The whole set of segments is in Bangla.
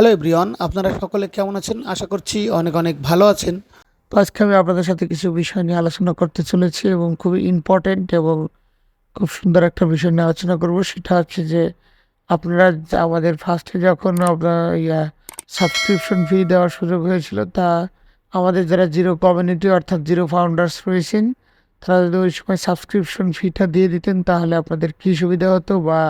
হ্যালো এভরিওয়ান, আপনারা সকলে কেমন আছেন? আশা করছি অনেক অনেক ভালো আছেন। তো আজকে আমি আপনাদের সাথে কিছু বিষয় নিয়ে আলোচনা করতে চলেছি এবং খুবই ইম্পর্টেন্ট এবং খুব সুন্দর একটা বিষয় নিয়ে আলোচনা করব। সেটা হচ্ছে যে, আপনারা আমাদের ফার্স্টে যখন আপনার ইয়া সাবস্ক্রিপশন ফি দেওয়ার সুযোগ হয়েছিল, তা আমাদের যারা জিরো কমিউনিটি অর্থাৎ জিরো ফাউন্ডার্স রয়েছেন, তারা যদি ওই সময় সাবস্ক্রিপশন ফিটা দিয়ে দিতেন, তাহলে আপনাদের কী সুবিধা হতো বা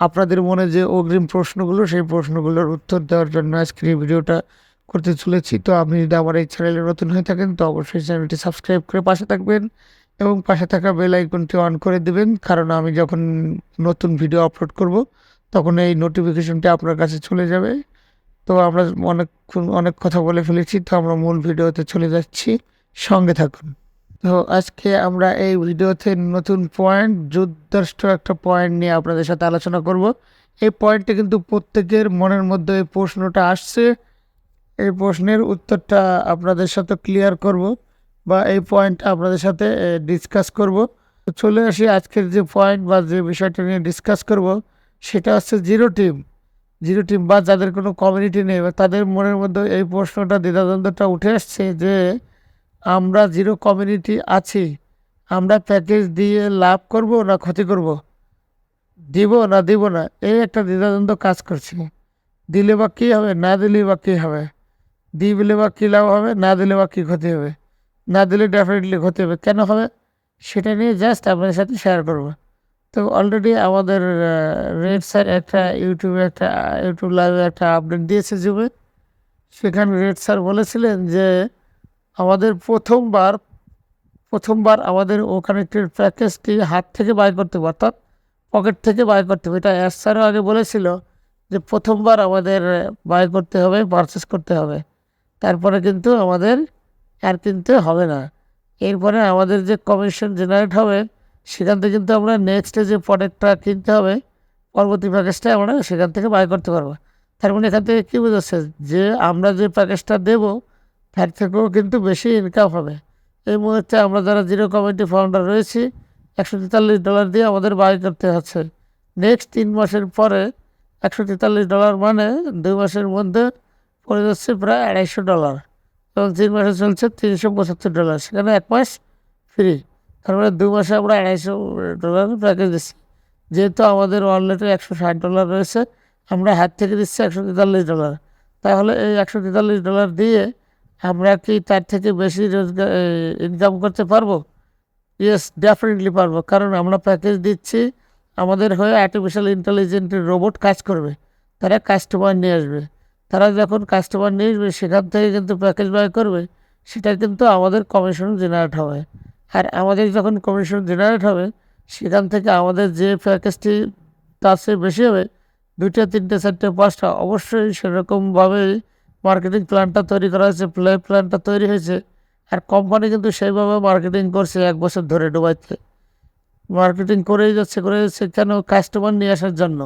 আপনাদের মনে যে অগ্রিম প্রশ্নগুলো, সেই প্রশ্নগুলোর উত্তর দেওয়ার জন্য আজকের এই ভিডিওটা করতে চলেছি। তো আপনি যদি আমার এই চ্যানেলে নতুন হয়ে থাকেন, তো অবশ্যই চ্যানেলটি সাবস্ক্রাইব করে পাশে থাকবেন এবং পাশে থাকা বেল আইকনটি অন করে দেবেন, কারণ আমি যখন নতুন ভিডিও আপলোড করব, তখন এই নোটিফিকেশনটি আপনার কাছে চলে যাবে। তো আমরা অনেক অনেক কথা বলে ফেলেছি, তো আমরা মূল ভিডিওতে চলে যাচ্ছি। সঙ্গে থাকুন। তো আজকে আমরা এই ভিডিওতে নতুন পয়েন্ট যুদ্ধষ্ট একটা পয়েন্ট নিয়ে আপনাদের সাথে আলোচনা করব। এই পয়েন্টটা কিন্তু প্রত্যেকের মনের মধ্যে এই প্রশ্নটা আসছে। এই প্রশ্নের উত্তরটা আপনাদের সাথে ক্লিয়ার করব বা এই পয়েন্টটা আপনাদের সাথে ডিসকাস করব। চলে আসি আজকের যে পয়েন্ট বা যে বিষয়টা নিয়ে ডিসকাস করব, সেটা হচ্ছে জিরো টিম জিরো টিম বা যাদের কোনো কমিউনিটি নেই বা তাদের মনের মধ্যে এই প্রশ্নটা, দ্বিধাদ্বন্দ্বটা উঠে আসছে যে আমরা জিরো কমিউনিটি আছি, আমরা প্যাকেজ দিয়ে লাভ করব না ক্ষতি করব? দিব না দিব না, এই একটা দ্বিধাদ্বন্দ্ব কাজ করছে। দিলে বা কী হবে, না দিলে বা কী হবে? দিলে বা কী লাভ হবে, না দিলে বা কী ক্ষতি হবে? না দিলে ডেফিনেটলি ক্ষতি হবে, কেন হবে? সেটা নিয়ে জাস্ট আপনাদের সাথে শেয়ার করব। তো অলরেডি আমাদের রেড স্যার একটা ইউটিউবে একটা ইউটিউব লাইভে একটা আপডেট দিয়েছে জুমে সেখানে রেড স্যার বলেছিলেন যে আমাদের প্রথমবার প্রথমবার আমাদের ও কানেক্টেড প্যাকেজটি হাত থেকে বাই করতে হবে, অর্থাৎ পকেট থেকে বাই করতে হবে। এটা এস স্যারও আগে বলেছিল যে প্রথমবার আমাদের বাই করতে হবে পারচেস করতে হবে। তারপরে কিন্তু আমাদের আর কিনতে হবে না। এরপরে আমাদের যে কমিশন জেনারেট হবে, সেখান থেকে কিন্তু আমরা নেক্সটে যে প্রোডাক্টটা কিনতে হবে, পরবর্তী প্যাকেজটা আমরা সেখান থেকে বাই করতে পারব। তার মানে এখান থেকে কী বোঝাচ্ছে যে আমরা যে প্যাকেজটা দেবো তার থেকেও কিন্তু বেশি ইনকাম হবে। এই মুহূর্তে আমরা যারা জিরো কমিটি ফাউন্ডার রয়েছি, একশো তেতাল্লিশ ডলার দিয়ে আমাদের বাই করতে হচ্ছে। নেক্সট তিন মাসের পরে একশো তেতাল্লিশ ডলার মানে দুই মাসের মধ্যে পড়ে যাচ্ছে প্রায় আড়াইশো ডলার এবং তিন মাসে চলছে তিনশো পঁচাত্তর ডলার সেখানে এক মাস ফ্রি তার মানে দু মাসে আমরা আড়াইশো ডলার প্যাকেজ দিচ্ছি। যেহেতু আমাদের ওয়ালেটে একশো ষাট ডলার রয়েছে, আমরা হাত থেকে দিচ্ছি একশো তেতাল্লিশ ডলার তাহলে এই একশো তেতাল্লিশ ডলার দিয়ে আমরা কি তার থেকে বেশি রোজগার ইনকাম করতে পারব? ইয়েস ডেফিনেটলি পারব। কারণ আমরা প্যাকেজ দিচ্ছি, আমাদের হয়ে আর্টিফিশিয়াল ইন্টেলিজেন্টের রোবট কাজ করবে। তারা কাস্টমার নিয়ে আসবে। তারা যখন কাস্টমার নিয়ে আসবে, সেখান থেকে কিন্তু প্যাকেজ বাই করবে। সেটা কিন্তু আমাদের কমিশন জেনারেট হবে। আর আমাদের যখন কমিশন জেনারেট হবে, সেখান থেকে আমাদের যে প্যাকেজটি তার চেয়ে বেশি হবে, দুইটা, তিনটে, চারটে, পাঁচটা, অবশ্যই সেরকমভাবে মার্কেটিং প্ল্যানটা তৈরি করা হয়েছে প্লে প্ল্যানটা তৈরি হয়েছে। আর কোম্পানি কিন্তু সেইভাবে মার্কেটিং করছে এক বছর ধরে ডুবাইতে মার্কেটিং করেই যাচ্ছে করে যাচ্ছে, কেন কাস্টমার নিয়ে আসার জন্য?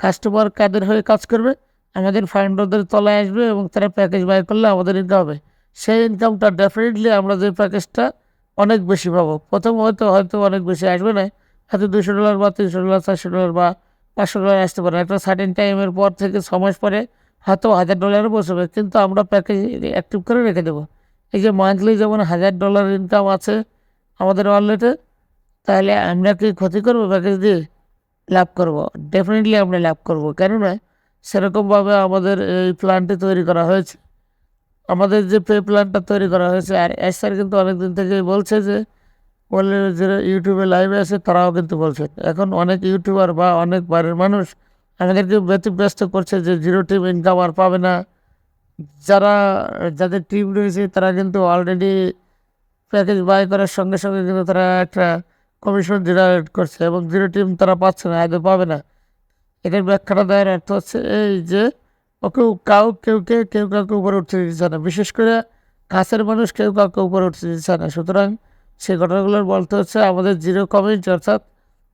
কাস্টমার কাদের হয়ে কাজ করবে? আমাদের ফাউন্ডারদের তলায় আসবে এবং তারা প্যাকেজ বাই করলে আমাদের ইনকাম হবে। সেই ইনকামটা ডেফিনেটলি আমরা যে প্যাকেজটা অনেক বেশি পাবো। প্রথম হয়তো হয়তো অনেক বেশি আসবে না। হয়তো দুশো ডলার বা তিনশো ডলার চারশো ডলার বা পাঁচশো ডলার আসতে পারে। একটা সার্টেন টাইমের পর থেকে ছ মাস পরে হয়তো হাজার ডলারও বসবে কিন্তু আমরা প্যাকেজ অ্যাক্টিভ করে রেখে দেবো। এই যে মান্থলি যেমন হাজার ডলার ইনকাম আছে আমাদের ওয়ালেটে তাহলে আমরা কি ক্ষতি করব প্যাকেজ দিয়ে? লাভ করব। ডেফিনেটলি আমরা লাভ করব। কেননা সেরকমভাবে আমাদের এই প্ল্যানটি তৈরি করা হয়েছে। আমাদের যে পে প্ল্যানটা তৈরি করা হয়েছে, আর এস স্যার কিন্তু অনেকদিন থেকেই বলছে যে বললে যারা ইউটিউবে লাইভে আছে, তারাও কিন্তু বলছে। এখন অনেক ইউটিউবার বা অনেক বাড়ির মানুষ আমাদেরকে ব্যতিব্যস্ত করছে যে জিরো টিম ইনকাম আর পাবে না। যারা, যাদের টিম রয়েছে, তারা কিন্তু অলরেডি প্যাকেজ বাই করার সঙ্গে সঙ্গে কিন্তু তারা একটা কমিশন জেনারেট করছে এবং জিরো টিম তারা পাচ্ছে না, আগে পাবে না। এটার ব্যাখ্যাটা দেওয়ার অর্থ হচ্ছে এই যে ও কেউ কাউ কেউ কাউকে উপরে উঠতে দিচ্ছে না। বিশেষ করে কাছের মানুষ কেউ কাউকে উপরে উঠতে দিচ্ছে না। সুতরাং সেই ঘটনাগুলোর বলতে হচ্ছে আমাদের জিরো কমিউনিটি অর্থাৎ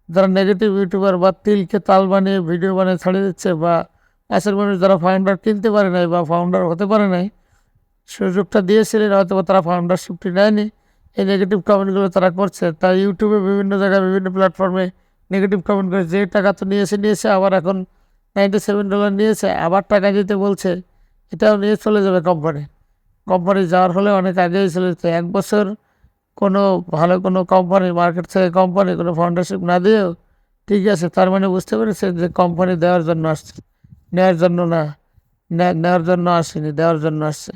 যারা নেগেটিভ ইউটিউবার বা তিলকে তাল বানিয়ে ভিডিও বানিয়ে ছাড়িয়ে দিচ্ছে বা কাছের মানুষ যারা ফাউন্ডার কিনতে পারে নাই বা ফাউন্ডার হতে পারে নাই, সুযোগটা দিয়েছিলেন হয়তো বা তারা ফাউন্ডারশিপটি নেয়নি। এই নেগেটিভ কমেন্টগুলো তারা করছে। তাই ইউটিউবে বিভিন্ন জায়গায় বিভিন্ন প্ল্যাটফর্মে নেগেটিভ কমেন্ট করে যে টাকা তো নিয়েছে নিয়েছে, আবার এখন নাইনটি সেভেন ডলার নিয়েছে, আবার টাকা দিতে বলছে, এটাও নিয়ে চলে যাবে কোম্পানি কোম্পানি যাওয়ার ফলে অনেক আগেই চলে যেত। এক বছর কোনো ভালো কোনো কোম্পানি মার্কেট থেকে কোম্পানি কোনো ফাউন্ডারশিপ না দিয়েও ঠিক আছে, তার মানে বুঝতে পেরেছে যে কোম্পানি দেওয়ার জন্য আসছে। নেওয়ার জন্য না নেওয়ার জন্য আসেনি, দেওয়ার জন্য আসছে।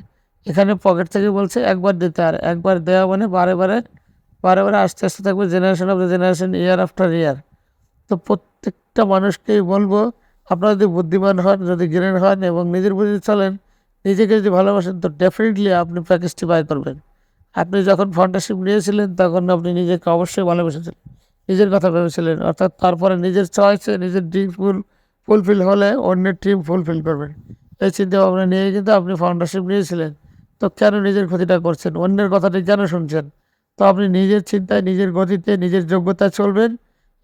এখানে পকেট থেকে বলছে একবার দিতে, আর একবার দেওয়া মানে বারে বারে বারে বারে আস্তে আস্তে থাকবে generation of the generation year after year তো প্রত্যেকটা মানুষকেই বলব, আপনারা যদি বুদ্ধিমান হন, যদি জ্ঞানের হন এবং নিজের বুঝে চলেন, নিজেকে যদি ভালোবাসেন, তো ডেফিনেটলি আপনি প্যাকেজটি বাই করবেন। আপনি যখন ফাউন্ডারশিপ নিয়েছিলেন, তখন আপনি নিজেকে অবশ্যই ভালোবেসেছিলেন। নিজের কথা ভেবেছিলেন, অর্থাৎ তারপরে নিজের চয়েসে নিজের ড্রিম ফুল ফুলফিল হলে অন্যের ড্রিম ফুলফিল করবেন। এই চিন্তা ভাবনা নিয়ে কিন্তু আপনি ফাউন্ডারশিপ নিয়েছিলেন। তো কেন নিজের ক্ষতিটা করছেন? অন্যের কথাটি কেন শুনছেন? তো আপনি নিজের চিন্তায়, নিজের গতিতে, নিজের যোগ্যতায় চলবেন।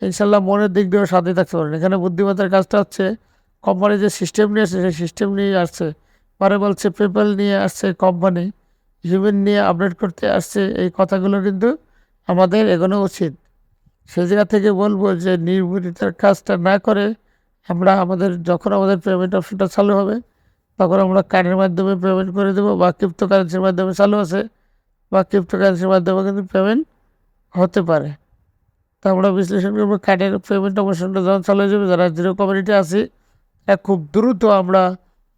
ইনশাল্লাহ মনের দিক দিয়েও সাথে থাকতে পারেন এখানে বুদ্ধিমত্তার কাজটা হচ্ছে কোম্পানি যে সিস্টেম নিয়ে আসছে, সেই সিস্টেম নিয়ে আসছে। পরে বলছে পেপাল নিয়ে আসছে কোম্পানি হিউম্যান নিয়ে আপডেট করতে আসছে এই কথাগুলো কিন্তু আমাদের এগোনো উচিত। সে জায়গা থেকে বলব যে নির্ভরিতার কাজটা না করে আমরা আমাদের, যখন আমাদের পেমেন্ট অপশনটা চালু হবে, তখন আমরা কার্ডের মাধ্যমে পেমেন্ট করে দেবো বা ক্রিপ্টো কারেন্সির মাধ্যমে চালু আছে, বা ক্রিপ্টো কারেন্সির মাধ্যমে কিন্তু পেমেন্ট হতে পারে। তো আমরা বিশ্লেষণ করব কার্ডের পেমেন্ট অপশনটা যখন চালু হয়ে যাবে, যারা জিরো কমিউনিটি আছে খুব দ্রুত আমরা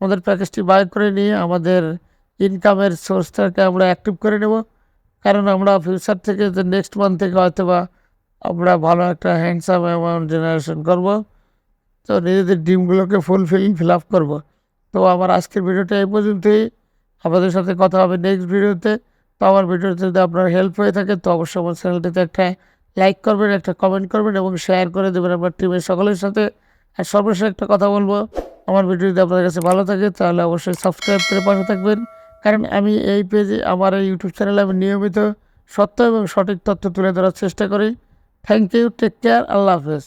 আমাদের প্যাকেজটি বাই করে নিয়ে আমাদের ইনকামের সোর্সটাকে আমরা অ্যাক্টিভ করে নেব। কারণ আমরা ফিউচার থেকে নেক্সট মান্থ থেকে হয়তো বা আমরা ভালো একটা হ্যান্ডসাম অ্যামাউন্ট জেনারেশন করব। তো নিজেদের ডিমগুলোকে ফুলফিল ফিল আপ করব। তো আমার আজকের ভিডিওটা এই পর্যন্তই। আপনাদের সাথে কথা হবে নেক্সট ভিডিওতে। তো আমার ভিডিওতে যদি আপনার হেল্প হয়ে থাকে, তো অবশ্যই আমার চ্যানেলটিতে একটা লাইক করবেন, একটা কমেন্ট করবেন এবং শেয়ার করে দেবেন আমার টিমের সকলের সাথে। আর সর্বশেষ একটা কথা বলব, আমার ভিডিও যদি আপনাদের কাছে ভালো থাকে, তাহলে অবশ্যই সাবস্ক্রাইব করে পাশে থাকবেন। কারণ আমি এই পেজে, আমার এই ইউটিউব চ্যানেলে আমি নিয়মিত সত্য এবং সঠিক তথ্য তুলে ধরার চেষ্টা করি। থ্যাংক ইউ টেক কেয়ার আল্লাহ হাফেজ।